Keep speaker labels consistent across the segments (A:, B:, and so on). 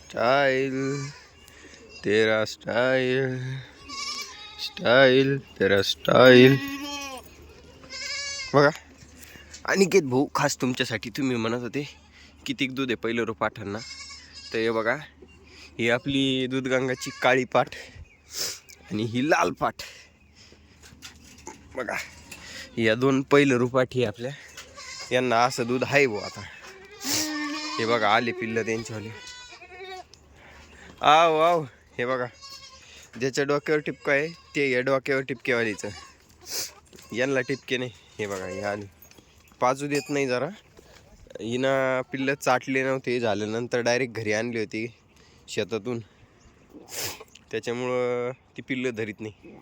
A: Style तेरा style style तेरा style बघा अनिकेत भाऊ खास तुमच्यासाठी तुम्ही म्हणत होते कितीक दूध आहे पहिलं रो पाठांना तर हे बघा ही आपली दूधगंगाची काळी पाठ आणि ही लाल पाठ. बघा या दोन पहिलं रुपाठी आपल्या. यांना असं दूध आहे भाऊ आता. हे बघा आले पिल्लं त्यांच्यावाले. आव आव. हे बघा. ज्याच्या डोक्यावर टिपका आहे ते या डोक्यावर टिपकेवालीचं यांना टिपके नाही. हे बघा हे आले. पाजू देत नाही जरा. हिनं पिल्लं चाटले नव्हते झाल्यानंतर डायरेक्ट घरी आणली होती शेतातून. त्याच्यामुळं ती पिल्लं धरीत नाही.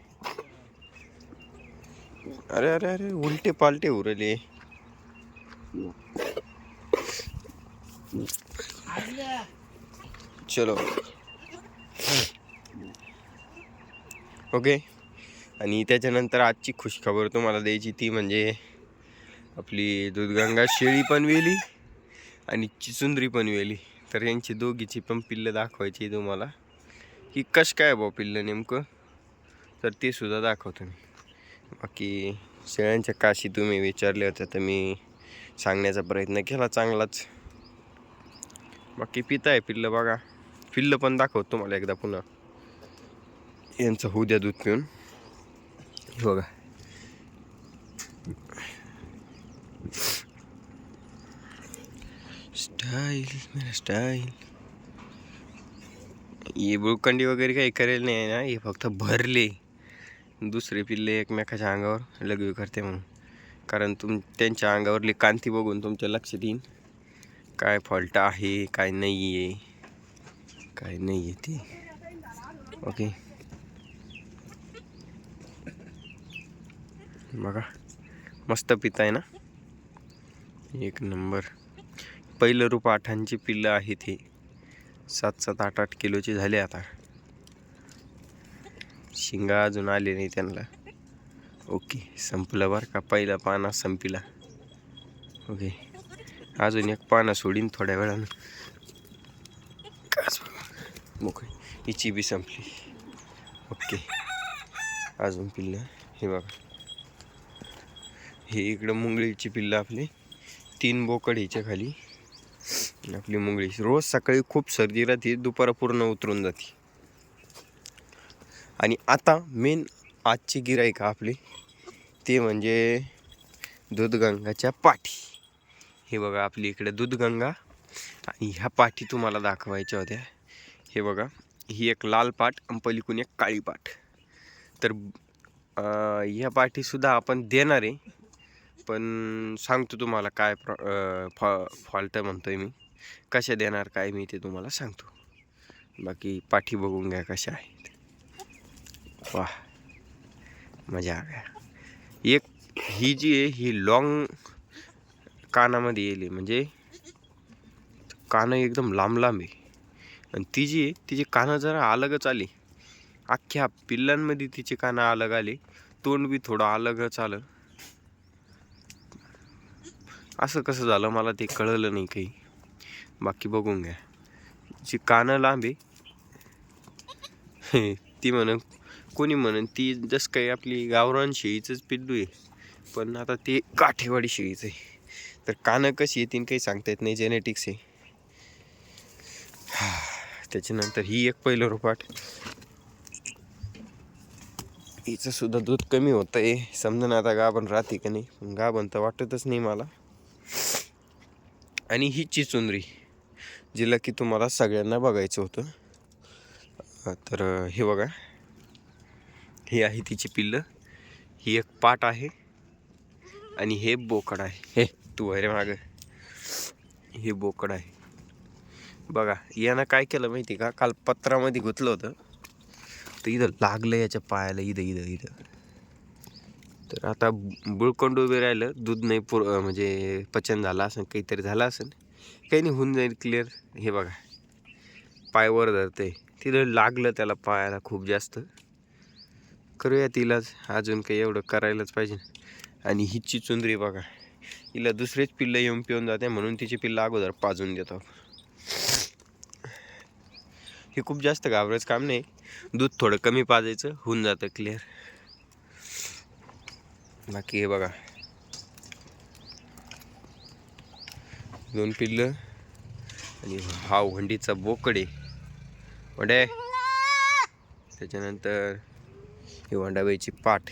A: अरे अरे अरे उलटे पालटे उरले. चलो. ओके? आणि त्याच्यानंतर आजची खुशखबर तुम्हाला द्यायची ती म्हणजे आपली दूधगंगा शेळी पण वेली आणि चिचुंदरी पण वेली. तर यांची दोघीची पण पिल्लं दाखवायची तुम्हाला. की कश काय भाऊ पिल्लं नेमकं? तर ते सुद्धा दाखवतो मी. बाकी शेळ्यांच्या काशी तुम्ही विचारले होते तर मी सांगण्याचा प्रयत्न केला चांगलाच. बाकी पिता आहे पिल्लं बघा. पिल्लं पण दाखवतो तुम्हाला एकदा पुन्हा. यांचं होऊ द्या दूध पिऊन बघा स्टाईल मेरा स्टाईल हे बुळकंडी वगैरे काही करेल नाही ना हे फक्त भरले दुसरे पिल्ले एकमेकाच्या अंगावर लघवी करते म्हणून कारण तुम त्यांच्या अंगावरली कांती बघून तुमच्या लक्षात येईन काय फॉल्ट आहे काय नाही आहे काय नाही आहे ते ओके बघा. मस्त पित आहे ना? एक नंबर. पहिलं रूप आठांची पिल्लं आहेत हे. सात सात आठ आठ किलोचे झाले आता. शिंगा अजून आले नाही त्यांना. ओके संपलं बरं का? पहिला पाना संपिला. ओके. अजून एक पाना सोडीन थोड्या वेळानं. मोकळी. हिची बी संपली. ओके. अजून पिल्लं. हे बघा. हे इकडं मुंगळीची पिल्लं आपली. तीन बोकड हिच्या खाली. आपली मुंगळी. रोज सकाळी खूप सर्दी राहते दुपारा पूर्ण उतरून जाते. आणि आता मेन आजची गिराईक आपली ते म्हणजे दूधगंगाच्या पाठी. हे बघा आपली इकडे दूधगंगा. आणि ह्या पाठी तुम्हाला दाखवायच्या होत्या. हे बघा ही एक लाल पाट आणि पलीकून एक काळी पाट. तर ह्या पाठीसुद्धा आपण देणार आहे. पण सांगतो तुम्हाला काय प्रॉ फॉ फॉल्ट म्हणतोय मी. कशा देणार काय मी ते तुम्हाला सांगतो. बाकी पाठी बघून घ्या कशा आहेत. वा मजा आ गया. एक ही जी आहे ही लॉंग कानामध्ये येईल म्हणजे कानं एकदम लांब लांब आहे. आणि ती जी आहे तिची कानं जरा अलगच आली. अख्ख्या पिल्लांमध्ये तिचे कानं अलग आले. तोंड बी थोडं अलगच आलं. असं कसं झालं मला ते कळलं नाही काही. बाकी बघून घ्या. जी कानं लांब आहे ती म्हणून कोणी म्हणन ती जसं काही आपली गावरान शेळीचंच पिल्लू आहे पण आता ते काठेवाडी शेळीचं आहे. तर कानं कशी येतील काही सांगता येत नाही जेनेटिक्स आहे. त्याच्यानंतर ही एक पहिलं रोपाट हिचं सुद्धा दूध कमी होतं आहे समजा ना आता गाभण राहते का नाही पण गाभण तर वाटतच नाही मला. आणि ही चिचुंदरी जिला की तुम्हाला सगळ्यांना बघायचं होतं. तर हे बघा. ही आहे तिची पिल्लं. ही एक पाट आहे आणि हे बोकड आहे. हे तू अरे माग. हे बोकड आहे. बघा यानं काय केलं माहिती का? काल पत्रामध्ये गुतलं होतं. तर इथं लागलं याच्या पायाला इथं इथं इथं. तर आता बुळकोंड उभे राहिलं दूध नाही पुर म्हणजे पचन झालं असेल काहीतरी झालं असेल काही नाही होऊन जाईल क्लिअर हे बघा पाय वर धरते. तिला लागलं त्याला पायाला खूप जास्त. करूया तिलाच अजून काही एवढं करायलाच पाहिजे. आणि हिची चुंदरी बघा हिला दुसरेच पिल्लं येऊन पिऊन जाते म्हणून तिची पिल्लं अगोदर पाजून देतो हे खूप जास्त घाबरायचं काम नाही. दूध थोडं कमी पाजायचं होऊन जातं क्लिअर बाकी हे बघा. दोन पिल्लं आणि हा वंडीचा बोकडे. वंडे. त्याच्यानंतर ही वंडाबाईची पाठ.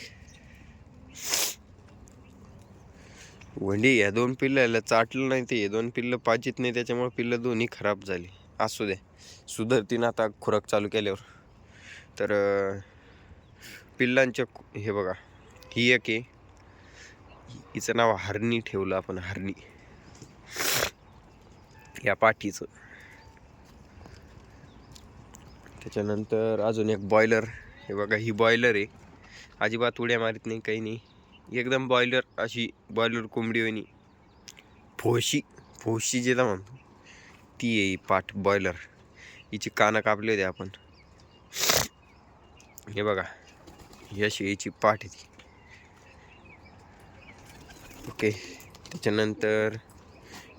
A: वंडी या दोन पिल्लाला चाटलं नाही ते. दोन पिल्लं पाचित नाही त्याच्यामुळे पिल्लं दोन्ही खराब झाली. असू द्या सुधरतीन आता खुराक चालू केल्यावर. तर पिल्लांच्या हे बघा. ही एक आहे. हिचं नाव हरणी ठेवलं आपण हरणी. या पाठीचं. त्याच्यानंतर अजून एक बॉयलर हे बघा ही बॉयलर आहे. अजिबात उड्या मारीत नाही काही नाही. एकदम बॉयलर अशी बॉयलर कोंबडी वणी फोशी फोशी जिला म्हणतो. ती आहे पाठ बॉयलर हिची कानं कापले होते आपण. हे बघा ही अशी याची पाठ आहे ती. ओके. त्याच्यानंतर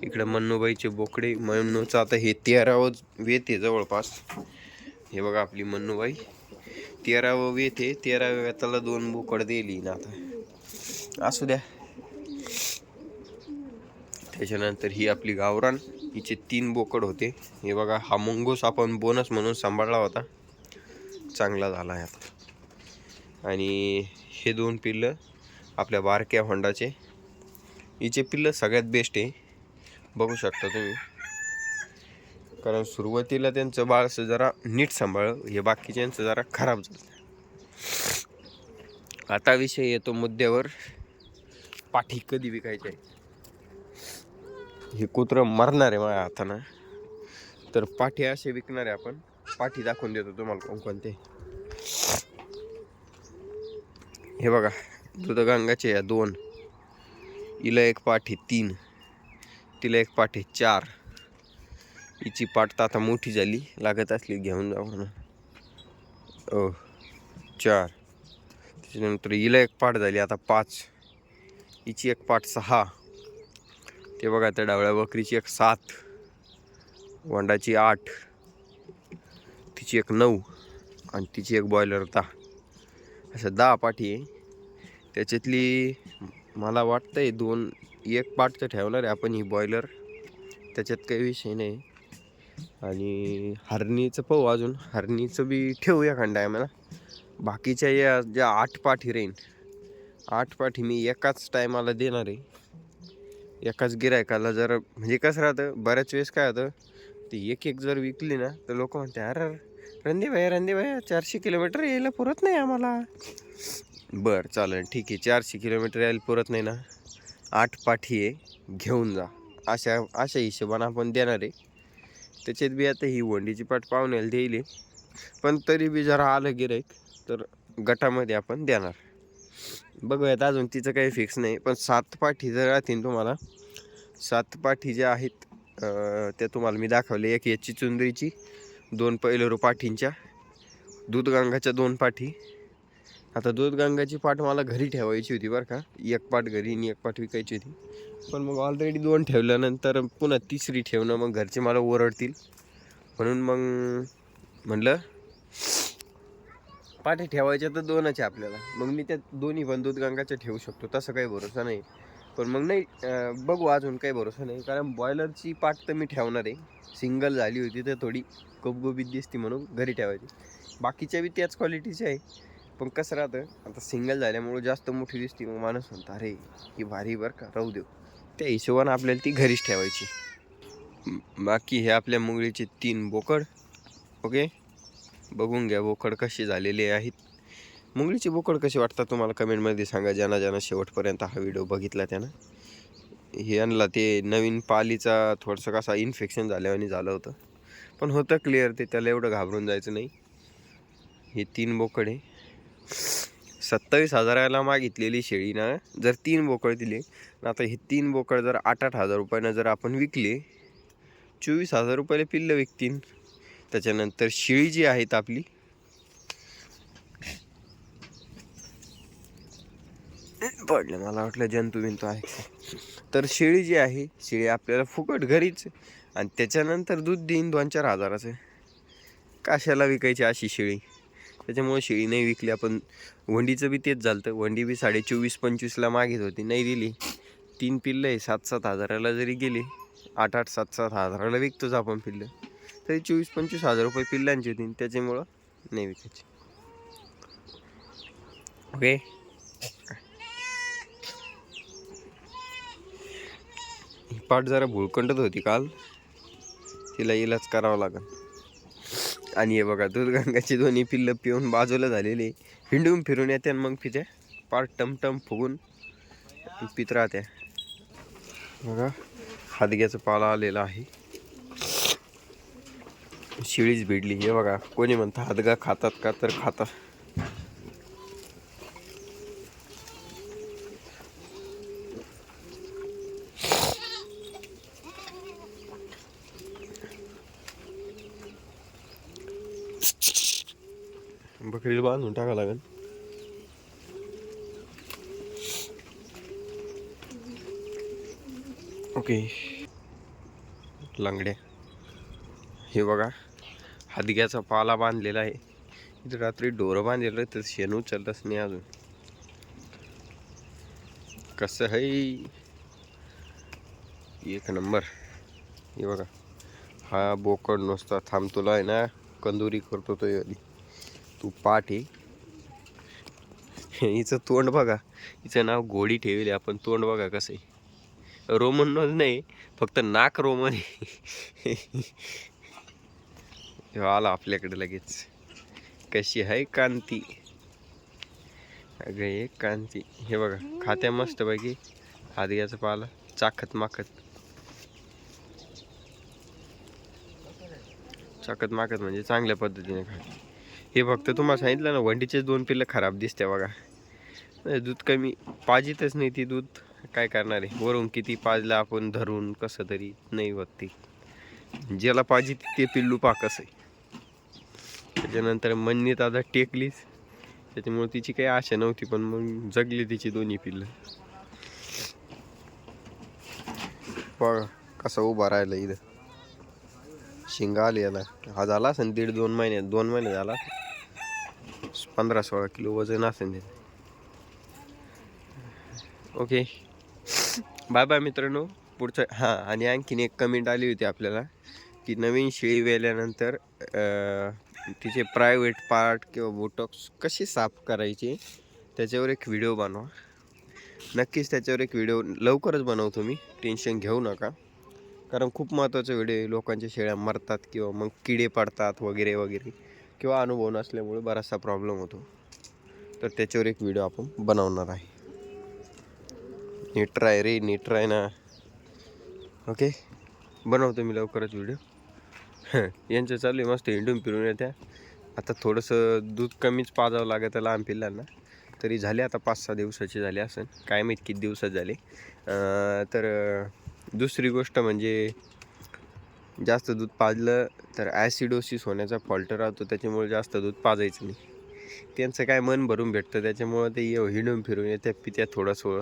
A: इकडं मन्नूबाईचे बोकडे. मन्नूचं आता हे तेरावं वेत आहे जवळपास. हे बघा आपली मन्नूबाई. तेरावं वेत आहे. तेराव्या वेताला दोन बोकड दिली ना आता. असू द्या. त्याच्यानंतर ही आपली गावरान. हिचे तीन बोकड होते. हे बघा हा मुंगूस आपण बोनस म्हणून सांभाळला होता. चांगला झाला आहे आता. आणि हे दोन पिल्लं आपल्या बारक्या होंडाचे. हिचे पिल्लं सगळ्यात बेस्ट आहे. बघू शकता तुम्ही. कारण सुरुवातीला त्यांचं बाळ असं जरा नीट सांभाळ हे बाकीच्यांचं जरा खराब झालं. आता विषय येतो मुद्द्यावर. पाठी कधी विकायची आहे हे कुत्रं मरणार आहे माझ्या हातानं. तर पाठी असे विकणार आहे आपण. पाठी दाखवून देतो तुम्हाला कोणकोणते हे बघा दुधगंगाचे या दोन. हिला एक पाठी तीन. तिला एक पाठी चार. हिची पाठ तर आता मोठी झाली लागत असली घेऊन जाऊ म्हणून. ओ चार. त्याच्यानंतर हिला एक पाठ झाली आता पाच. हिची एक पाठ सहा. ते बघा त्या डावळ्या बकरीची एक सात. वंडाची आठ. तिची एक नऊ. आणि तिची एक बॉयलर दहा. अशा दहा पाठी आहे. त्याच्यातली मला वाटतंय दोन एक पार्टचं तर ठेवणार आहे आपण ही बॉयलर त्याच्यात काही विषय नाही. आणि हरणीचं पाहू अजून. हरणीचं बी ठेवूया खंड आहे मला. बाकीच्या या ज्या आठ पाठी राहीन आठ पाठी मी एकाच टायमाला देणार आहे. एकाच गिरायकाला जर म्हणजे कसं राहतं बऱ्याच वेळेस काय होतं ती एक एक जर विकली ना तर लोक म्हणते अरे रंदे भाई रंदे भाई चारशे किलोमीटर यायला पुरत नाही आम्हाला. बरं चालेल. ठीक आहे. चारशे किलोमीटर यायला पुरत नाही ना? आठ पाठी आहे. घेऊन जा. अशा अशा हिशोबानं आपण देणार आहे. त्याच्यात बी आता ही वंडीची पाठ पाहुण्याला देईल. पण तरी बी जरा आलं गिराईक तर गटामध्ये आपण देणार. बघूयात अजून तिचं काही फिक्स नाही. पण सात पाठी जर राहतील तुम्हाला सात पाठी ज्या आहेत त्या तुम्हाला मी दाखवले एक याची चुंदरीची दोन पैलरू पाठींच्या दूधगंगाच्या दोन पाठी आता दूध गंगाची पाठ मला घरी ठेवायची होती बरं का. एक पाठ घरी आणि एक पाठ विकायची होती. पण मग ऑलरेडी दोन ठेवल्यानंतर पुन्हा तिसरी ठेवणं मग घरचे मला ओरडतील. म्हणून मग म्हणलं पाठी ठेवायच्या तर दोनच आहे आपल्याला. मग मी त्या दोन्ही पण दूध गंगाच्या ठेवू शकतो. तसं काही भरोसा नाही. पण मग नाही बघू अजून काही भरोसा नाही. कारण बॉयलरची पाठ तर मी ठेवणार आहे. सिंगल झाली होती तर थोडी गुबगुबीत दिसती म्हणून घरी ठेवायची. बाकीच्या बी त्याच क्वालिटीचे आहे. पण कसं राहतं आता सिंगल झाल्यामुळं जास्त मोठी दिसते मग माणूस म्हणतो अरे ही भारी बरं का राहू देऊ. त्या हिशोबानं आपल्याला ती घरीच ठेवायची. बाकी हे आपल्या मुंगळीचे तीन बोकड ओके? बघून घ्या बोकड कसे झालेले आहेत. मुंगळीचे बोकड कसे वाटतात तुम्हाला कमेंटमध्ये सांगा ज्यांना ज्यांना शेवटपर्यंत हा व्हिडिओ बघितला त्यानं. हे आणला ते नवीन पालीचा थोडंसं कसा इन्फेक्शन झाल्यावानी झालं होतं. पण होतं क्लिअर ते त्याला एवढं घाबरून जायचं नाही. हे तीन बोकड आहे. सत्तावीस हजाराला मागितलेली शेळी ना जर तीन बोकळ दिले ना आता हे तीन बोकळ जर आठ आठ हजार रुपयानं जर आपण विकले चोवीस हजार रुपयाला पिल्लं विकतील. त्याच्यानंतर शेळी जी आहेत आपली पडलं मला वाटलं जंतू बिंतू आहे तर शेळी जी आहे शेळी आपल्याला फुकट घरीच आणि त्याच्यानंतर दूध देईन दोन चार हजाराचं. कशाला विकायची अशी शेळी? त्याच्यामुळे शेळी नाही विकली. आपण वंडीचं बी तेच झालं वंडी बी साडे चोवीस पंचवीसला मागित होती. नाही दिली. तीन पिल्लं आहे. सात सात हजाराला जरी गेली आठ आठ सात सात हजाराला विकतोच आपण पिल्लं. तरी चोवीस पंचवीस हजार रुपये पिल्लांची होती. त्याच्यामुळं नाही विकायची. ओके? ही पाठ जरा भुळकंडत होती काल. तिला इलाज करावा लागेल. आणि हे बघा दूधगंगाची दोन्ही पिल्लं पिऊन बाजूला झालेली हिंडून फिरून येते आणि मग तिथे पार टमटम फुगून पित राहते. बघा हादग्याचा पाला आलेला आहे. शिळीच भिडली. हे बघा कोणी म्हणतं हादगा खातात का? तर खातात. बकरीला बांधून टाका लागेल. ओके. लंगड्या. हे बघा हादग्याचा पाला बांधलेला आहे. इथं रात्री डोरं बांधलेलं आहे तर शेण उचलतच नाही अजून. कसं आहे एक नंबर. हे बघा हा बोकड नुसता थांबतोला आहे ना कंदुरी करतो तो आधी. तू पाठ आहे हिचं तोंड बघा. हिचं नाव गोडी ठेवले. आपण तोंड बघा कसं आहे. रोमन नाही फक्त नाक रोमन आहे. आला आपल्याकडे लगेच. कशी आहे कांती? अगं हे कांती. हे बघा खात्या मस्त पैकी हादग्याचं पाला चाखत माखत. चाकत माकत म्हणजे चांगल्या पद्धतीने खाते. हे फक्त तुम्हाला सांगितलं ना वंडीचेच दोन पिल्लं खराब दिसते बघा. दूध कमी पाजितच नाही ती दूध. काय करणार आहे? वरून किती पाजलं आपण धरून कसं तरी नाही होत ती. ज्याला पाहिजे ते पिल्लू पाकस आहे. त्याच्यानंतर मन्नीत आता टेकलीच. त्याच्यामुळे तिची काही आशा नव्हती पण मग जगली तिची दोन्ही पिल्लं. बघा कसं उभा राहिलं इथं. शिंगा आली याला. हा झाला असेल दीड दोन महिने दोन महिने झाला. पंधरा सोळा किलो वजन असेल ते. ओके. बाय बाय मित्रांनो. पुढचं हां आणि आणखीन एक कमेंट आली होती आपल्याला की नवीन शेळी वेल्यानंतर तिचे प्रायव्हेट पार्ट किंवा बोटॉक्स कसे साफ करायचे त्याच्यावर एक व्हिडिओ बनवा. नक्कीच त्याच्यावर एक व्हिडिओ लवकरच बनवतो मी टेन्शन घेऊ नका. कारण खूप महत्त्वाचा व्हिडिओ आहे लोकांच्या शेळ्या मरतात किंवा मग किडे पडतात वगैरे वगैरे किंवा अनुभव नसल्यामुळे बराचसा प्रॉब्लेम होतो. तर त्याच्यावर एक व्हिडिओ आपण बनवणार आहे. नीट राय रे नीट राय ना. ओके बनवतो मी लवकरच व्हिडिओ यांचं चालू आहे मस्त हिंडून फिरून येत्या. आता थोडंसं दूध कमीच पाजावं लागत आहे लहान पिल्लांना. तरी झाले आता पाच सहा दिवसाचे झाले असेल काय माहीत किती दिवसात झाले. तर दुसरी गोष्ट म्हणजे जास्त दूध पाजलं तर ॲसिडोसिस होण्याचा फॉल्ट राहतो त्याच्यामुळे जास्त दूध पाजायचं नाही. त्यांचं काय मन भरून भेटतं त्याच्यामुळं ते येऊ हिडून फिरून येत्या पित्या थोडंसं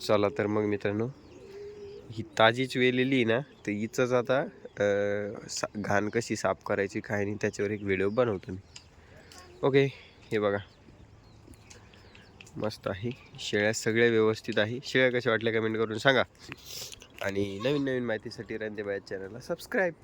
A: चला तर मग मित्रांनो ही ताजीच वेलेली आहे ना तर हिचंच आता सा घाण कशी साफ करायची काय नाही त्याच्यावर एक व्हिडिओ बनवतो मी. ओके हे बघा. मस्त आहे शेळ्या सगळ्या व्यवस्थित आहे. शेळ्या कशा वाटल्या कमेंट करून सांगा. आणि नवीन नवीन माहितीसाठी रणदेबाया चॅनलला सबस्क्राईब